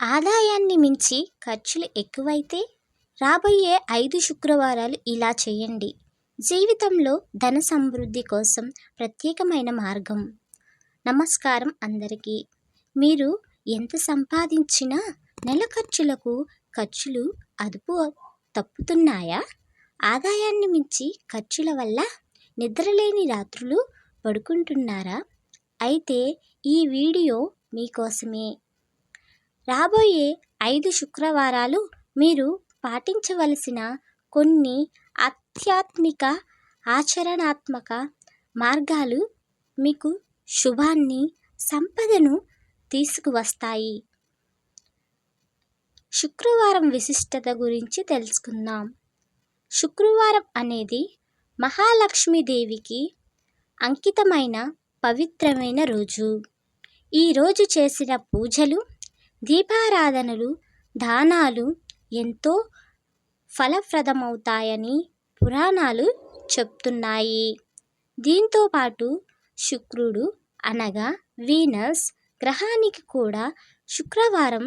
ఆదాయాన్ని మించి ఖర్చులు ఎక్కువైతే రాబోయే ఐదు శుక్రవారాలు ఇలా చేయండి. జీవితంలో ధన సమృద్ధి కోసం ప్రత్యేకమైన మార్గం. నమస్కారం అందరికీ. మీరు ఎంత సంపాదించినా నెల ఖర్చులకు ఖర్చులు అదుపు తప్పుతున్నాయా? ఆదాయాన్ని మించి ఖర్చుల వల్ల నిద్రలేని రాత్రులు పడుకుంటున్నారా? అయితే ఈ వీడియో మీకోసమే. రాబోయే ఐదు శుక్రవారాలు మీరు పాటించవలసిన కొన్ని ఆధ్యాత్మిక ఆచరణాత్మక మార్గాలు మీకు శుభాన్ని సంపదను తీసుకువస్తాయి. శుక్రవారం విశిష్టత గురించి తెలుసుకుందాం. శుక్రవారం అనేది మహాలక్ష్మీదేవికి అంకితమైన పవిత్రమైన రోజు. ఈరోజు చేసిన పూజలు దీపారాధనలు దానాలు ఎంతో ఫలప్రదమవుతాయని పురాణాలు చెప్తున్నాయి. దీంతోపాటు శుక్రుడు అనగా వీనస్ గ్రహానికి కూడా శుక్రవారం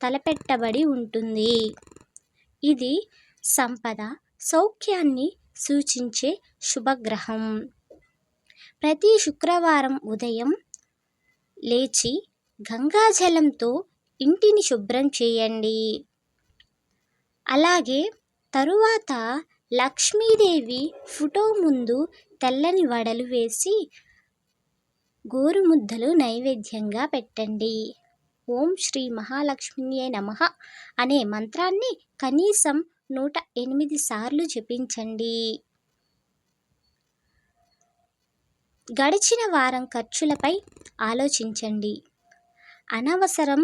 తలపెట్టబడి ఉంటుంది. ఇది సంపద సౌఖ్యాన్ని సూచించే శుభగ్రహం. ప్రతి శుక్రవారం ఉదయం లేచి గంగాజలంతో ఇంటిని శుభ్రం చేయండి. అలాగే తరువాత లక్ష్మీదేవి ఫోటో ముందు తెల్లని వడలు వేసి గోరుముద్దలు నైవేద్యంగా పెట్టండి. ఓం శ్రీ మహాలక్ష్మియే నమ అనే మంత్రాన్ని కనీసం నూట ఎనిమిది సార్లు జపించండి. గడిచిన వారం ఖర్చులపై ఆలోచించండి. అనవసరం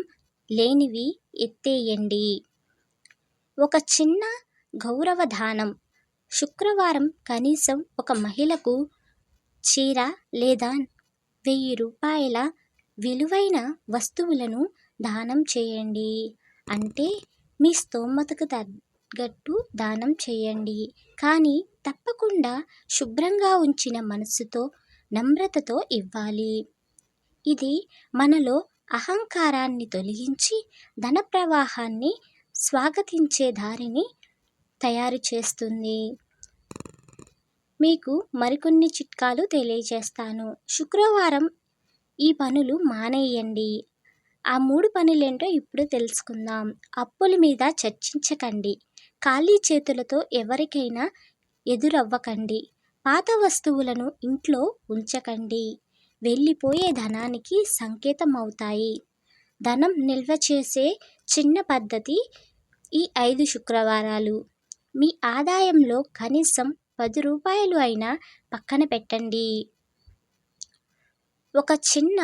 లేనివి ఎత్తేయండి. ఒక చిన్న గౌరవ దానం శుక్రవారం కనీసం ఒక మహిళకు చీర లేదా వెయ్యి రూపాయల విలువైన వస్తువులను దానం చేయండి. అంటే మీ స్తోమతకు తగ్గట్టు దానం చేయండి. కానీ తప్పకుండా శుభ్రంగా ఉంచిన మనసుతో నమ్రతతో ఇవ్వాలి. ఇది మనలో అహంకారాన్ని తొలగించి ధన ప్రవాహాన్ని స్వాగతించే దారిని తయారు చేస్తుంది. మీకు మరికొన్ని చిట్కాలు తెలియజేస్తాను. శుక్రవారం ఈ పనులు మానేయండి. ఆ మూడు పనులేంటో ఇప్పుడు తెలుసుకుందాం. అప్పుల మీద చర్చించకండి. ఖాళీ చేతులతో ఎవరికైనా ఎదురవ్వకండి. పాత వస్తువులను ఇంట్లో ఉంచకండి. వెళ్ళిపోయే ధనానికి సంకేతం అవుతాయి ధనం నిల్వ చేసే చిన్న పద్ధతి ఈ ఐదు శుక్రవారాలు. మీ ఆదాయంలో కనీసం పది రూపాయలు అయినా పక్కన పెట్టండి. ఒక చిన్న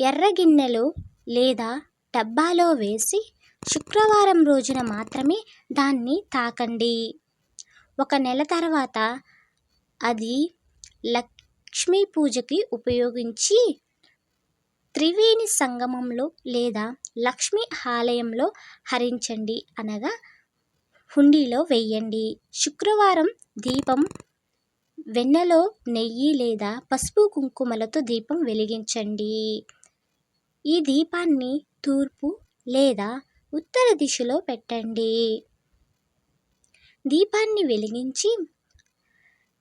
ఎర్ర గిన్నెలో లేదా డబ్బాలో వేసి శుక్రవారం రోజున మాత్రమే దాన్ని తాకండి. ఒక నెల తర్వాత అది లక్ లక్ష్మీ పూజకి ఉపయోగించి త్రివేణి సంగమంలో లేదా లక్ష్మీ ఆలయంలో హరించండి అనగా హుండీలో వెయ్యండి శుక్రవారం దీపం వెన్నెలో నెయ్యి లేదా పసుపు కుంకుమలతో దీపం వెలిగించండి. ఈ దీపాన్ని తూర్పు లేదా ఉత్తర దిశలో పెట్టండి. దీపాన్ని వెలిగించి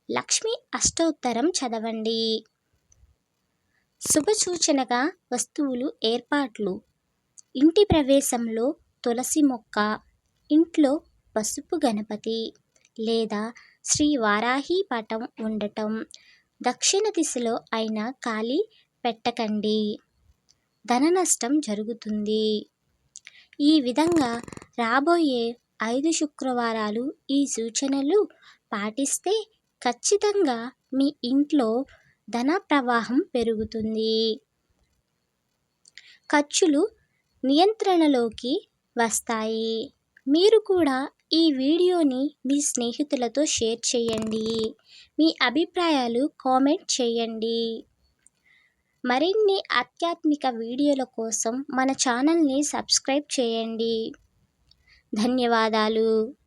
లక్ష్మి అష్టోత్తరం చదవండి. శుభసూచనగా వస్తువులు ఏర్పాట్లు. ఇంటి ప్రవేశంలో తులసి మొక్క ఇంట్లో పసుపు గణపతి లేదా శ్రీ వారాహి పటం ఉండటం. దక్షిణ దిశలో అయినా ఖాళీ పెట్టకండి. ధన నష్టం జరుగుతుంది. ఈ విధంగా రాబోయే ఐదు శుక్రవారాలు ఈ సూచనలు పాటిస్తే ఖచ్చితంగా మీ ఇంట్లో ధన ప్రవాహం పెరుగుతుంది. ఖర్చులు నియంత్రణలోకి వస్తాయి. మీరు కూడా ఈ వీడియోని మీ స్నేహితులతో షేర్ చేయండి. మీ అభిప్రాయాలు కామెంట్ చేయండి. మరిన్ని ఆధ్యాత్మిక వీడియోల కోసం మన ఛానల్ని సబ్స్క్రైబ్ చేయండి. ధన్యవాదాలు.